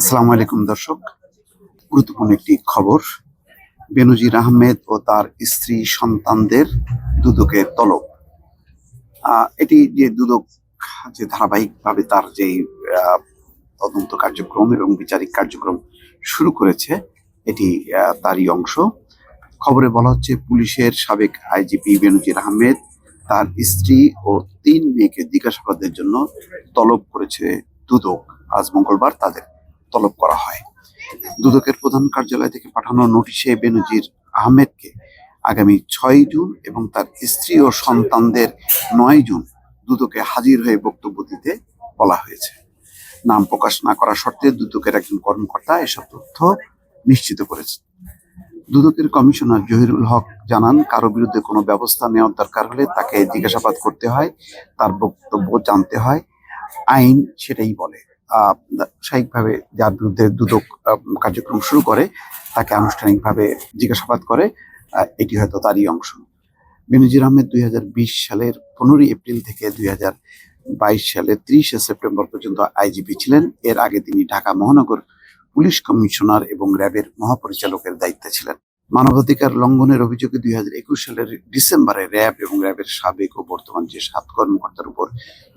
আসসালামু আলাইকুম দর্শক। গুরুত্বপূর্ণ একটি খবর। বেনজির আহমেদ ও তার স্ত্রী সন্তানদের দুদকের তলব। এটি যে দুদক যে ধারাবাহিকভাবে তার যে আহ, তদন্ত কার্যক্রম এবং বিচারিক কার্যক্রম শুরু করেছে এটি তারই অংশ। খবরে বলা হচ্ছে পুলিশের সাবেক আইজিপি বেনজির আহমেদ তার স্ত্রী ও তিন মেয়েকে জিজ্ঞাসাবাদের জন্য তলব করেছে দুদক। আজ মঙ্গলবার তাদের তলব করা হয়। দুদকের প্রধান কার্যালয় থেকে পাঠানো নোটিশে বেনজির আহমেদকে আগামী ছয় জুন এবং তার স্ত্রী ও সন্তানদের নয় জুন দুদকে হাজির হয়ে বক্তব্য দিতে বলা হয়েছে। নাম প্রকাশ না করা শর্তে দুদকের একজন কর্মকর্তা এসব তথ্য নিশ্চিত করেছে দুদকের কমিশনার জহিরুল হক জানান, কারও বিরুদ্ধে কোনো ব্যবস্থা নেওয়ার দরকার হলে তাকে জিজ্ঞাসাবাদ করতে হয়, তার বক্তব্য জানতে হয়, আইন সেটাই বলে। স্বাভাবিকভাবে যার বিরুদ্ধে দুদক কার্যক্রম শুরু করে, তাকে আনুষ্ঠানিকভাবে জিজ্ঞাসাবাদ করে এটি হয়তো তারই অংশ। বেনজির আহমেদ দুই হাজার বিশ সালের পনেরোই এপ্রিল থেকে দুই বাইশ সালের ত্রিশে সেপ্টেম্বর পর্যন্ত আইজিপি ছিলেন। এর আগে তিনি ঢাকা মহানগর পুলিশ কমিশনার এবং র্যাবের মহাপরিচালকের দায়িত্বে ছিলেন। মানবাধিকার লঙ্ঘনের অভিযোগে দুই হাজার একুশ সালের ডিসেম্বরে র্যাব এবং র্যাবের সাবেক ও বর্তমান যে সাত কর্মকর্তার উপর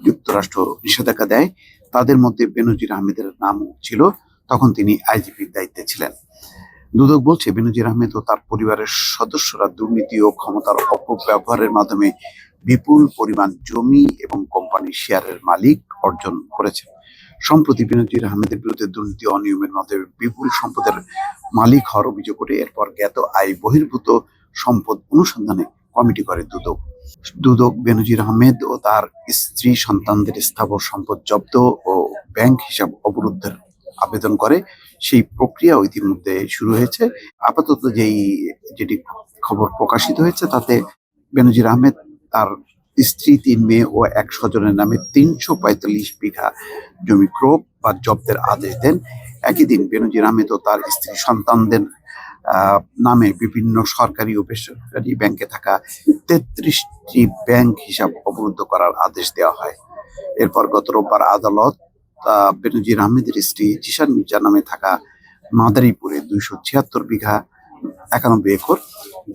যুক্তরাষ্ট্র নিষেধাজ্ঞা দেয় তাদের মধ্যে বেনজির আহমেদের নামও ছিল। তখন তিনি আইজিপির দায়িত্বে ছিলেন। দুদক বলছে, বেনজির আহমেদ ও তার পরিবারের সদস্যরা দুর্নীতি ও ক্ষমতার অপব্যবহারের মাধ্যমে বিপুল পরিমাণ জমি এবং কোম্পানির শেয়ারের মালিক অর্জন করেছে সম্প্রতি বেনজির আহমেদের বিরুদ্ধে দুর্নীতি অনিয়মের মাধ্যমে বিপুল সম্পদের মালিক হওয়ার অভিযোগ করে এরপর জ্ঞাত আয় বহির্ভূত সম্পদ অনুসন্ধানে কমিটি করে দুদক। দুদক বেনজির আহমেদ ও তার স্ত্রী সন্তানদের স্থাবর সম্পদ জব্দ ও ব্যাংক হিসাব অবরুদ্ধের আবেদন করে। সেই প্রক্রিয়া ইতিমধ্যে শুরু হয়েছে। আপাতত যেই, যেটি খবর প্রকাশিত হয়েছে তাতে বেনজির আহমেদ তার স্ত্রী, তিন মেয়ে ও এক স্বজনের নামে তিনশো পঁয়তাল্লিশ বিঘা জমি ক্রোপ বা জব্দের আদেশ দেন। একই দিন বেনজির আহমেদ ও তার স্ত্রী সন্তানদের নামে বিভিন্ন সরকারি ও বেসরকারি ব্যাংকে থাকা তেত্রিশটি ব্যাংক হিসাব অবরুদ্ধ করার আদেশ দেওয়া হয়। এরপর গত রোববার আদালত বেনজির আহমেদের স্ত্রী জিশান মির্জা নামে থাকা মাদারীপুরে দুইশো ছিয়াত্তর বিঘা একানব্বই একর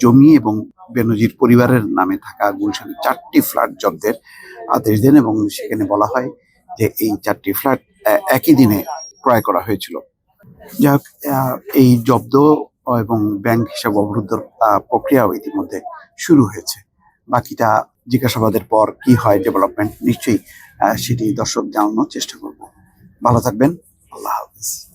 জমি এবং বেনজির পরিবারের নামে থাকা গুলশানে চারটি ফ্ল্যাট জব্দের আদেশ দেন এবং সেখানে বলা হয় যে এই চারটি ফ্ল্যাট একই দিনে ক্রয় করা হয়েছিল। যাই এই জব্দ এবং ব্যাংক হিসাব অবরুদ্ধ প্রক্রিয়াও ইতিমধ্যে শুরু হয়েছে। বাকিটা জিজ্ঞাসাবাদের পর কি হয় ডেভেলপমেন্ট নিশ্চয়ই সেটি দর্শক জানানোর চেষ্টা করব। ভালো থাকবেন, আল্লাহ হাফিজ।